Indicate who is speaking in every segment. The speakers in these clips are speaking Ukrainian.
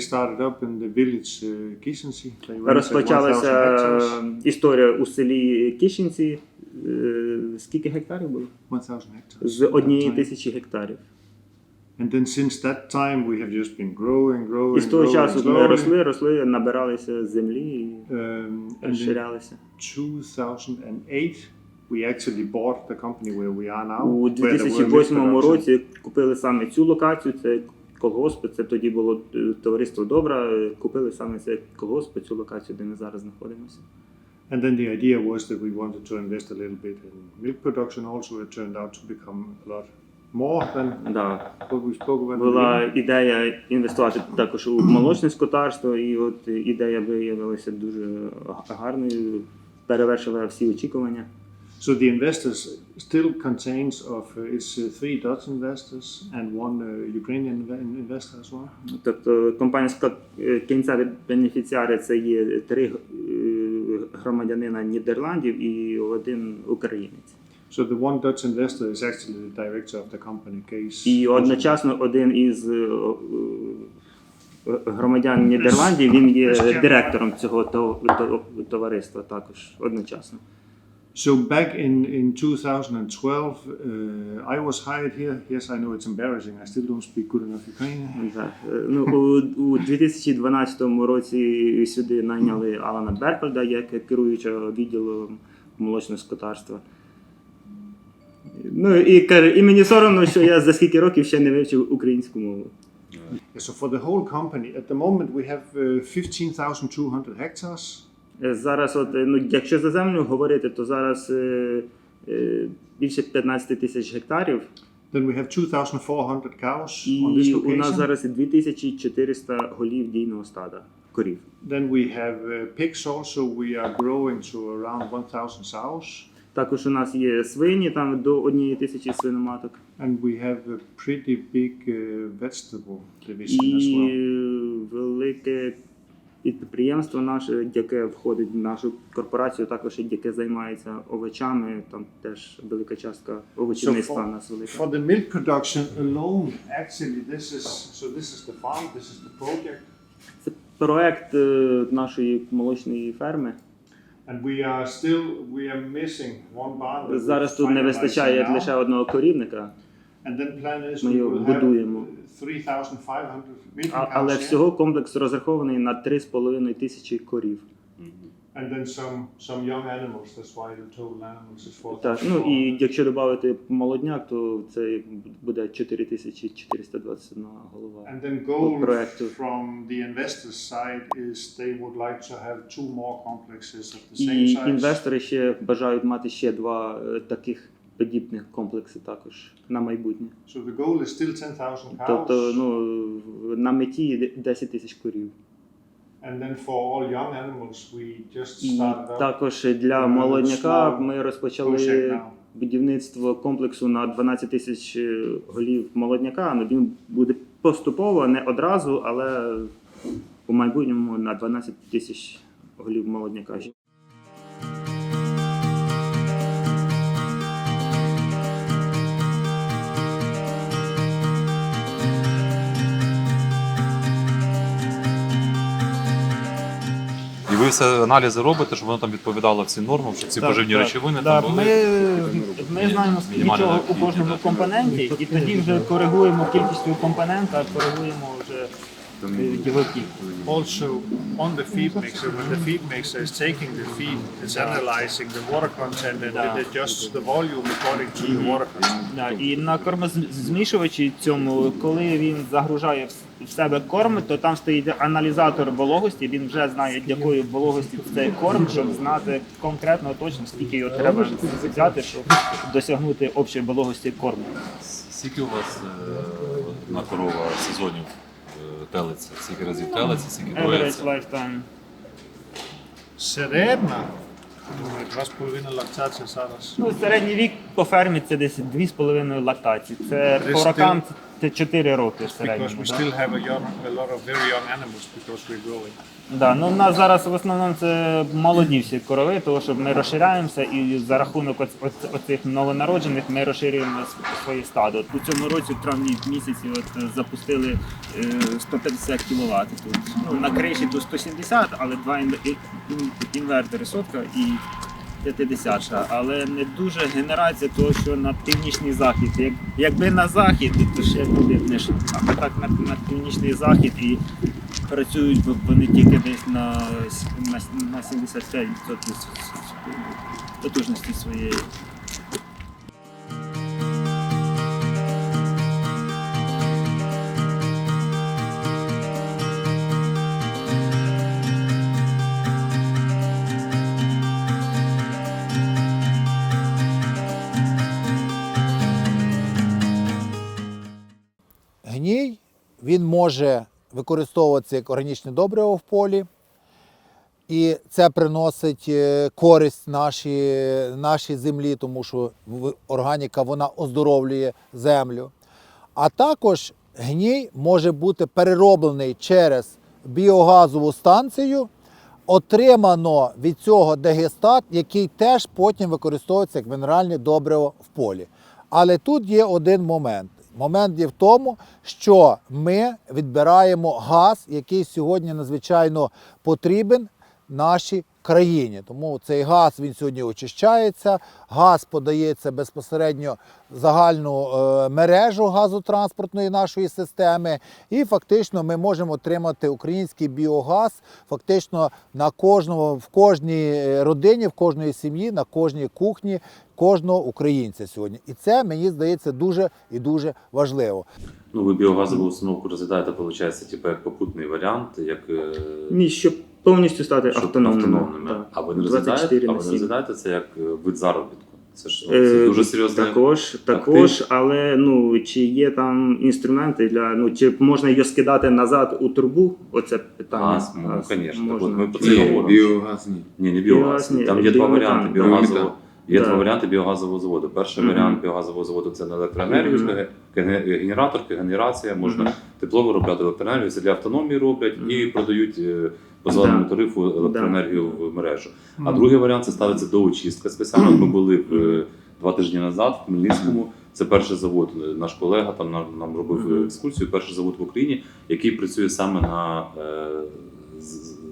Speaker 1: they started up in the village uh, 1,000
Speaker 2: Розпочалася історія у селі Кищенці. Е, Скільки гектарів було?
Speaker 1: 1,000 hectares.
Speaker 2: З однієї тисячі гектарів.
Speaker 1: And then since that time we have just been growing, growing,
Speaker 2: І з того часу ми росли, росли, набиралися землі і
Speaker 1: Um,
Speaker 2: розширялися.
Speaker 1: 2008 we actually bought the company where we are now.
Speaker 2: У
Speaker 1: where there were
Speaker 2: 2008
Speaker 1: milk production.
Speaker 2: році купили саме цю локацію, це колгосп, це тоді було е, товариство Добра, е, купили саме цей колгосп, цю локацію, де ми зараз знаходимося.
Speaker 1: And then the idea was that we wanted to invest a little bit in milk production also. It turned out to become a lot more than
Speaker 2: Да.
Speaker 1: what we spoke about.
Speaker 2: Була ідея інвестувати також у молочне скотарство, і от ідея виявилася дуже гарною, перевершила всі очікування.
Speaker 1: So the investors still contains of uh, it's uh, three Dutch investors and one uh, Ukrainian investor as well.
Speaker 2: Тобто компанія склад е, кінцеві бенефіціари це є три е, громадянина Нідерландів і один українець.
Speaker 1: So the one Dutch investor is actually the director of the company case.
Speaker 2: І одночасно один із е, громадян Нідерландів він є директором цього то- то- товариства також одночасно.
Speaker 1: So back in, in 2012, uh, I was hired here. Yes, I know it's embarrassing. I still don't speak good enough Ukrainian.
Speaker 2: Да. Е, Ну, у, у 2012 році сюди найняли Алана Берфельда як керуючого відділу молочного скотарства. Ну і каже, і мені соромно, що я за скільки років ще не вивчив українську мову.
Speaker 1: Yeah, so for the whole company, at the moment we have uh, 15,200 hectares.
Speaker 2: Е, Зараз, от, е, ну, якщо за землю говорити, то зараз е, е, більше 15 тисяч гектарів,
Speaker 1: Then we have 2,400 cows on this
Speaker 2: і у нас
Speaker 1: location.
Speaker 2: зараз 2400 голів дійного стада корів.
Speaker 1: Then we have uh, pigs also. We are growing to around 1,000 sows.
Speaker 2: Також у нас є свині, там до однієї тисячі свиноматок.
Speaker 1: And we have a pretty big uh, vegetable division as
Speaker 2: І
Speaker 1: well.
Speaker 2: велике підприємство наше, яке входить в нашу корпорацію, також і яке займається овочами. Там теж велика частка овочівництва у нас велика.
Speaker 1: For the milk production alone, actually, this is so. This is the farm. This is the project,
Speaker 2: Це проект е, нашої молочної ферми.
Speaker 1: and we are still we are missing one barn.
Speaker 2: Зараз тут не вистачає лише одного корівника, Ми його
Speaker 1: will have
Speaker 2: будуємо.
Speaker 1: 3,500 milking
Speaker 2: а, але всього комплекс розрахований на 3,5 тисячі корів.
Speaker 1: and then some some young animals. That's why the total animals is 4,400.
Speaker 2: Так, ну і якщо додати молодняк, то це буде 4421 голова.
Speaker 1: And then goal
Speaker 2: проекту.
Speaker 1: from the investors' side is they would like to have two more complexes of the same
Speaker 2: І інвестори ще бажають мати ще два е, таких подібних комплекси також на майбутнє.
Speaker 1: So the goal is still 10,000 cows.
Speaker 2: Тобто, ну на меті 10 тисяч корів.
Speaker 1: And then for all young animals, we just started
Speaker 2: також для молодняка ми розпочали будівництво комплексу на 12 тисяч е, голів молодняка. Ну він буде поступово, не одразу, але у майбутньому на 12 тисяч голів молодняка.
Speaker 3: І ви все аналізи робите, щоб воно там відповідало всім нормам, щоб ці
Speaker 2: Так,
Speaker 3: поживні
Speaker 2: так.
Speaker 3: речовини там
Speaker 2: Так,
Speaker 3: були.
Speaker 2: ми знаємо скільки
Speaker 3: Мінімальна
Speaker 2: чого у
Speaker 3: необхідність,
Speaker 2: кожному компоненті, і тоді вже коригуємо кількістю компонента, коригуємо вже е.
Speaker 1: Also on the feed mixer, when the feed mixer is taking the feed, it's analyzing the water content and it adjusts the volume according to the water content.
Speaker 2: Да, і на кормозмішувачі цьому, коли він загружає в- себе корм, то там стоїть аналізатор вологості. Він вже знає, якої вологості цей корм, щоб знати конкретно точно скільки його треба взяти, щоб досягнути общої вологості корму.
Speaker 3: Скільки у вас е, на корова сезонів телиться? Скільки разів телиться, скільки
Speaker 2: Average
Speaker 3: боїться.
Speaker 2: lifetime.
Speaker 1: Середна, думаю, 2,5 лактація зараз.
Speaker 2: Ну, середній вік по фермі це десь 2,5 лактації. Це по
Speaker 1: 30.
Speaker 2: рокам 4 роки в
Speaker 1: Because
Speaker 2: середньому.
Speaker 1: we
Speaker 2: да.
Speaker 1: still have a, young, a lot of very young animals because we're growing.
Speaker 2: Да, ну у нас зараз в основному це молоді всі корови, тому що ми розширяємося і за рахунок оц- оц- оцих новонароджених ми розширюємо с- свої стадо. У цьому році, в травні місяці, от е, запустили е, 150 кВт тут. Ну, на криші тут 170, але два ін- ін- інвертори сотка і 50, але не дуже генерація того, що на північний захід. Як, якби на захід, то ще буде б не йшли. А так на, на північний захід і працюють вони тільки десь на, на, на 75% с- с- потужності своєї.
Speaker 4: Він може використовуватися як органічне добриво в полі, і це приносить е, користь нашій, нашій землі, тому що органіка вона оздоровлює землю. А також гній може бути перероблений через біогазову станцію. Отримано від цього дегестат, який теж потім використовується як мінеральне добриво в полі. Але тут є один момент. Момент є в тому, що ми відбираємо газ, який сьогодні надзвичайно потрібен нашій країні. Тому цей газ він сьогодні очищається. Газ подається безпосередньо в загальну е, мережу газотранспортної нашої системи. І фактично ми можемо отримати український біогаз фактично на кожному, в кожній е, родині, в кожної сім'ї, на кожній кухні кожного українця сьогодні. І це мені здається дуже і дуже важливо.
Speaker 3: Ну, ви біогазову установку розглядаєте, виходить, типу, як попутний варіант, як е,
Speaker 2: Ні, щоб повністю стати
Speaker 3: щоб
Speaker 2: автономними.
Speaker 3: автономними.
Speaker 2: Так.
Speaker 3: А ви не розглядаєте, а ви не розглядаєте це як е, вид заробітку. Це ж ну,
Speaker 2: Е,
Speaker 3: це дуже серйозно.
Speaker 2: Також, також, але ну чи є там інструменти для ну чи можна її скидати назад у трубу? Оце питання.
Speaker 3: А, ну. От ми про це
Speaker 5: Ні,
Speaker 3: говоримо.
Speaker 5: біогаз ні.
Speaker 3: Ні, не
Speaker 2: Біогаз,
Speaker 3: Там є два варіанти
Speaker 2: да.
Speaker 3: Є два варіанти біогазового заводу. Перший варіант біогазового заводу це на електроенергію, генератор, генерація, можна тепло виробляти електроенергію, це для автономії роблять і продають е, по зеленому тарифу електроенергію в мережу. А другий варіант це ставиться доочистка. Спеціально ми були е, два тижні назад в Хмельницькому. Це перший завод. Наш колега там нам, нам робив екскурсію. Перший завод в Україні, який працює саме на е,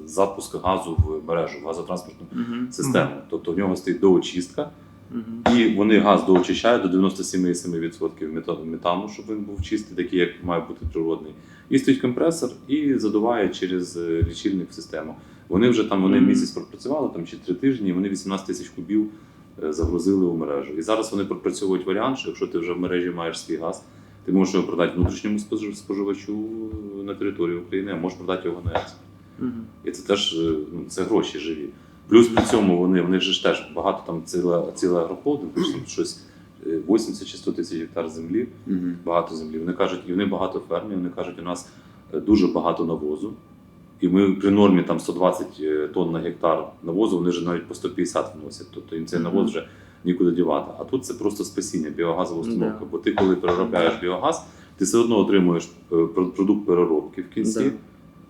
Speaker 3: запуск газу в мережу, в газотранспортну
Speaker 2: Мгм.
Speaker 3: систему. Тобто в нього стоїть доочистка,
Speaker 2: Мгм.
Speaker 3: і вони газ доочищають до 97,7% метану, щоб він був чистий, такий, як має бути природний. І стоїть компресор і задуває через е, лічильник в систему. Вони вже там вони місяць пропрацювали, там чи три тижні, і вони 18 тисяч кубів е, загрузили у мережу. І зараз вони пропрацьовують варіант, що якщо ти вже в мережі маєш свій газ, ти можеш його продати внутрішньому споживачу на території України, а можеш продати його на експорт. І це теж е, ну, це гроші живі. Плюс при цьому вони, вони ж теж багато там ціла, ціла агрохолдинг, там щось е, 80 чи 100 тисяч гектар землі, багато землі. Вони кажуть, і вони багато фермів, вони кажуть, у нас е, дуже багато навозу. І ми при нормі там 120 е, тонн на гектар навозу, вони вже навіть по 150 вносять. Тобто їм цей навоз вже нікуди дівати. А тут це просто спасіння, біогазова установка. Бо ти, коли переробляєш біогаз, ти все одно отримуєш е, продукт переробки в кінці.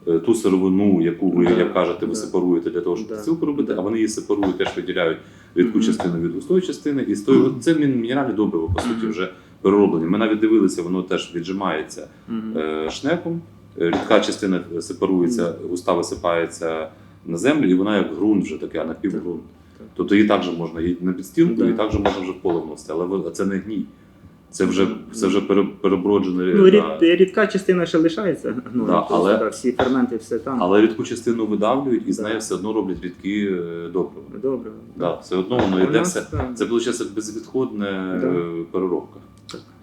Speaker 3: Е, Ту сировину, яку ви, як кажете, ви сепаруєте для того, щоб
Speaker 2: Да,
Speaker 3: робити, а вони її сепарують, теж виділяють рідку частину від густої частини, і з тої, це мін- мінеральне добриво, по суті, вже перероблені. Ми навіть дивилися, воно теж віджимається е, шнеком. Е, Рідка частина сепарується, густа висипається на землю, і вона як ґрунт вже таке, напівґрунт. Тобто її також можна і на підстілку, і також можна вже в поле вносити, але це не гній. Це вже, це вже пере- переброджене.
Speaker 2: Ну,
Speaker 3: на-
Speaker 2: рід, рідка частина ще лишається. Ну,
Speaker 3: Да,
Speaker 2: тобто,
Speaker 3: але-
Speaker 2: да, всі ферменти, все там.
Speaker 3: Але рідку частину видавлюють і з нею все одно роблять рідкі е, добрива.
Speaker 2: Добре.
Speaker 3: Да, все одно воно йде
Speaker 2: нас,
Speaker 3: все.
Speaker 2: да.
Speaker 3: Це виходить безвідходне
Speaker 2: Да.
Speaker 3: е, переробка.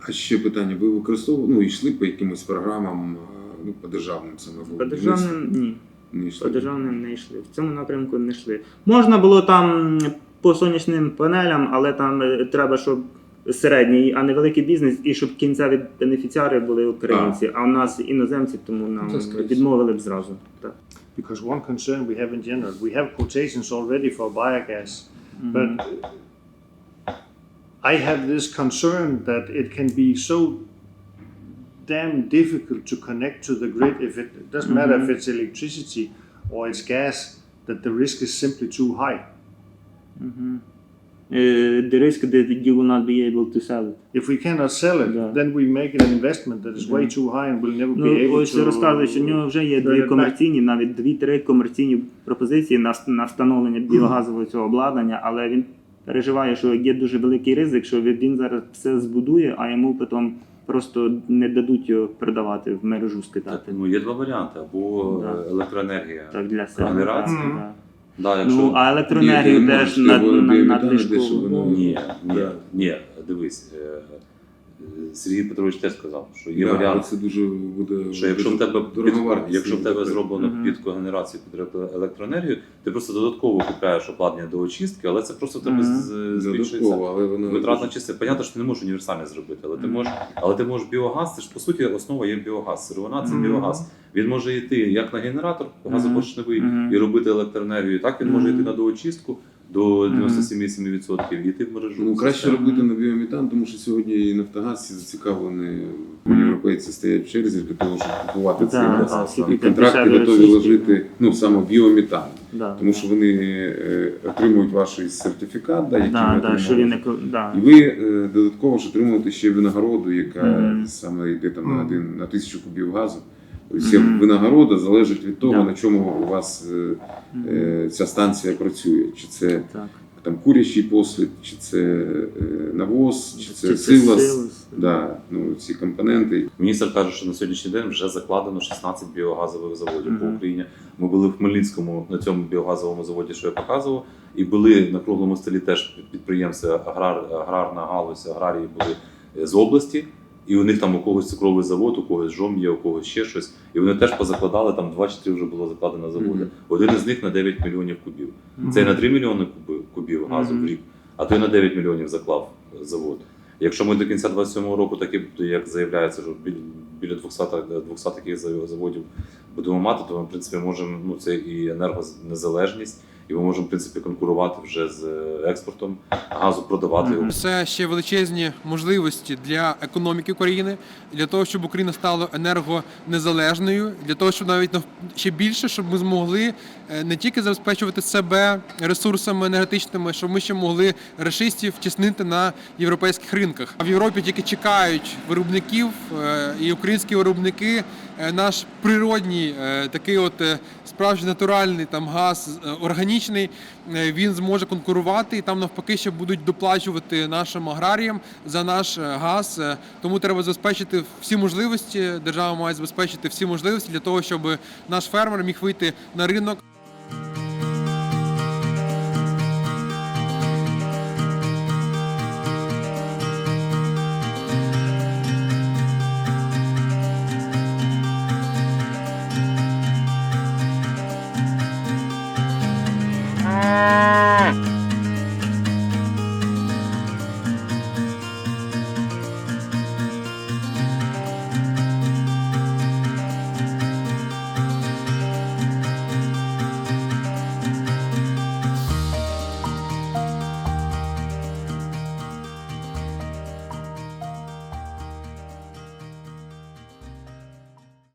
Speaker 5: А ще питання: ви використовували, ну, йшли по якимось програмам, е, ну, по державним це мабуть.
Speaker 2: По державним ні.
Speaker 5: не йшли.
Speaker 2: По державним не йшли. В цьому напрямку не йшли. Можна було там по сонячним панелям, але там треба, щоб середній, а не великий бізнес, і щоб кінцеві бенефіціари були українці. А, у нас іноземці, тому нам
Speaker 5: Це скрізь.
Speaker 2: відмовили б зразу. Так.
Speaker 1: Because one concern we have in general, we have quotations already for biogas,
Speaker 2: Мгм.
Speaker 1: but I have this concern that it can be so damn difficult to connect to the grid if it, it doesn't matter if it's electricity or it's gas, that the risk is simply too high.
Speaker 2: Uh, the risk that you will not be able to sell it.
Speaker 1: If we cannot sell it,
Speaker 2: Yeah.
Speaker 1: then we make an investment that is way too high and we'll never be
Speaker 2: Ну,
Speaker 1: able
Speaker 2: ось
Speaker 1: to.
Speaker 2: розказує, що в нього вже є дві комерційні, навіть дві-три комерційні пропозиції на, на встановлення біогазового цього обладнання, але він переживає, що є дуже великий ризик, що він- зараз все збудує, а йому потім просто не дадуть його продавати в мережу
Speaker 3: Так,
Speaker 2: скидати.
Speaker 3: ну є два варіанти: або
Speaker 2: Да.
Speaker 3: е, електроенергія.
Speaker 2: Так для так, да.
Speaker 3: Да, якщо...
Speaker 2: Ну, а електроенергію теж
Speaker 5: на
Speaker 2: над, надлишково.
Speaker 5: ну,
Speaker 3: Ні, ні, ні, дивись. е, Сергій Петрович теж сказав, що є
Speaker 5: Да,
Speaker 3: варіант,
Speaker 5: це дуже буде
Speaker 3: що якщо в тебе під, якщо в тебе зроблено
Speaker 2: Мгм.
Speaker 3: під когенерацію під електроенергію, ти просто додатково купляєш обладнання до очистки, але це просто в тебе збільшується. Витратна частина. Понятно, що ти не можеш універсальне зробити, але ти можеш, але ти можеш біогаз, це ж по суті основа є біогаз. Сировина це біогаз. Він може йти як на генератор газопоршневий
Speaker 2: Мгм.
Speaker 3: і робити електроенергію, так він може йти на доочистку до
Speaker 2: Мгм.
Speaker 3: 97,7% і йти в мережу.
Speaker 5: Ну, краще
Speaker 3: Систему.
Speaker 5: робити на біометан, тому що сьогодні і Нафтогаз всі зацікавлені, європейці стоять в черзі для того, щоб купувати цей
Speaker 2: Да,
Speaker 5: газ.
Speaker 2: да,
Speaker 5: І контракти готові
Speaker 2: російські.
Speaker 5: ложити ну, саме біометан.
Speaker 2: Да.
Speaker 5: Тому що вони е, отримують ваш сертифікат, да, який ви
Speaker 2: Да, да, що він
Speaker 5: отримали.
Speaker 2: не да.
Speaker 5: І ви е, додатково ж отримуєте ще винагороду, яка
Speaker 2: Мгм.
Speaker 5: саме йде там на
Speaker 1: Мгм.
Speaker 5: один на тисячу кубів газу.
Speaker 2: Мгм.
Speaker 5: винагорода залежить від того, на чому у вас е, е, ця станція працює. Чи це
Speaker 2: Так.
Speaker 5: там курячий послід, чи це е, навоз, чи це силос.
Speaker 2: силос.
Speaker 5: Да, ну, ці компоненти.
Speaker 3: Міністр каже, що на сьогоднішній день вже закладено 16 біогазових заводів по Україні. Ми були в Хмельницькому на цьому біогазовому заводі, що я показував, і були на круглому столі теж підприємці, аграр, аграрна галузь, аграрії були е, з області. І у них там у когось цукровий завод, у когось жом є, у когось ще щось. І вони теж позакладали, там 2 чи 3 вже було закладено заводи.
Speaker 5: Мгм.
Speaker 3: Один із них на 9 мільйонів кубів.
Speaker 2: Мгм.
Speaker 3: Це на 3 мільйони кубів, кубів газу
Speaker 2: Мгм.
Speaker 3: в рік, а то й на 9 мільйонів заклав завод. Якщо ми до кінця 27-го року, таки, як заявляється, що біля 200, 200 таких зав- заводів будемо мати, то ми, в принципі, можемо, ну, це і енергонезалежність, і ми можемо, в принципі, конкурувати вже з е, експортом газу, продавати його.
Speaker 6: Це ще величезні можливості для економіки України, для того, щоб Україна стала енергонезалежною, для того, щоб навіть нав- ще більше, щоб ми змогли е, не тільки забезпечувати себе ресурсами енергетичними, щоб ми ще могли рашистів тіснити на європейських ринках. А в Європі тільки чекають виробників, е, і українські виробники наш природній е, такий от е, справжній натуральний там газ е, органічний, е, він зможе конкурувати і там навпаки ще будуть доплачувати нашим аграріям за наш е, газ. Е, Тому треба забезпечити всі можливості. Держава має забезпечити всі можливості для того, щоб наш фермер міг вийти на ринок.